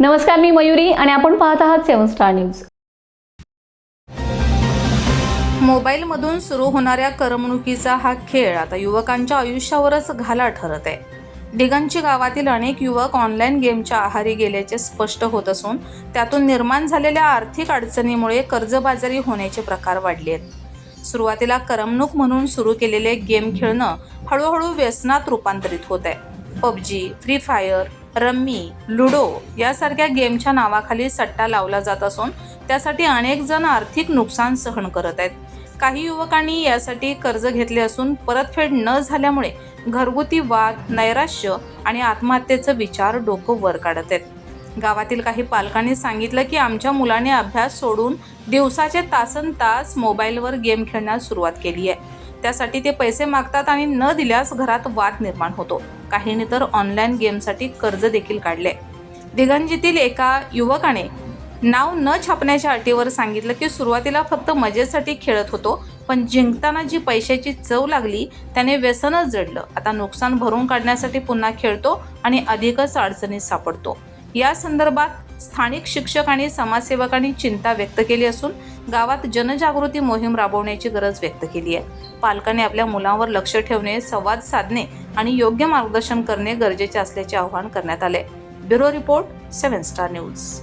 नमस्कार मी मयुरी आणि आपण पाहत आहात सेवन स्टार न्यूज. मोबाईलमधून सुरू होणाऱ्या करमणुकीचा हा खेळ आता युवकांच्या आयुष्यावरच घाला ठरत आहे. दिगंची गावातील अनेक युवक ऑनलाईन गेमच्या आहारी गेल्याचे स्पष्ट होत असून त्यातून निर्माण झालेल्या आर्थिक अडचणीमुळे कर्जबाजारी होण्याचे प्रकार वाढले आहेत. सुरुवातीला करमणूक म्हणून सुरू केलेले गेम खेळणं हळूहळू व्यसनात रूपांतरित होत आहे. PUBG Free Fire rummy ludo यासारख्या गेमच्या नावाखाली सट्टा लावला जात असून त्यासाठी अनेक जण आर्थिक नुकसान सहन करत आहेत. काही युवकांनी यासाठी कर्ज घेतले असून परतफेड न झाल्यामुळे घरगुती वाद नैराश्य आणि आत्महत्येचं विचार डोकं वर काढत आहेत. गावातील काही पालकांनी सांगितलं की आमच्या मुलाने अभ्यास सोडून दिवसाचे तासन तास मोबाईलवर गेम खेळण्यास सुरुवात केली आहे. त्यासाठी ते पैसे मागतात आणि न दिल्यास घरात वाद निर्माण होतो. काहींनी तर ऑनलाईन गेमसाठी कर्ज देखील काढले. दिगंजीतील एका युवकाने नाव न छापण्याच्या अटीवर सांगितलं की सुरुवातीला फक्त मजेसाठी खेळत होतो पण जिंकताना जी पैशाची चव लागली त्याने व्यसनच जडलं. आता नुकसान भरून काढण्यासाठी पुन्हा खेळतो आणि अधिकच अडचणीत सापडतो. या संदर्भात स्थानिक शिक्षक आणि समाजसेवकांनी चिंता व्यक्त केली असून गावात जनजागृती मोहीम राबवण्याची गरज व्यक्त केली आहे. पालकांनी आपल्या मुलांवर लक्ष ठेवणे संवाद साधणे आणि योग्य मार्गदर्शन करणे गरजेचे असल्याचे आवाहन करण्यात आले. Bureau report seven star news.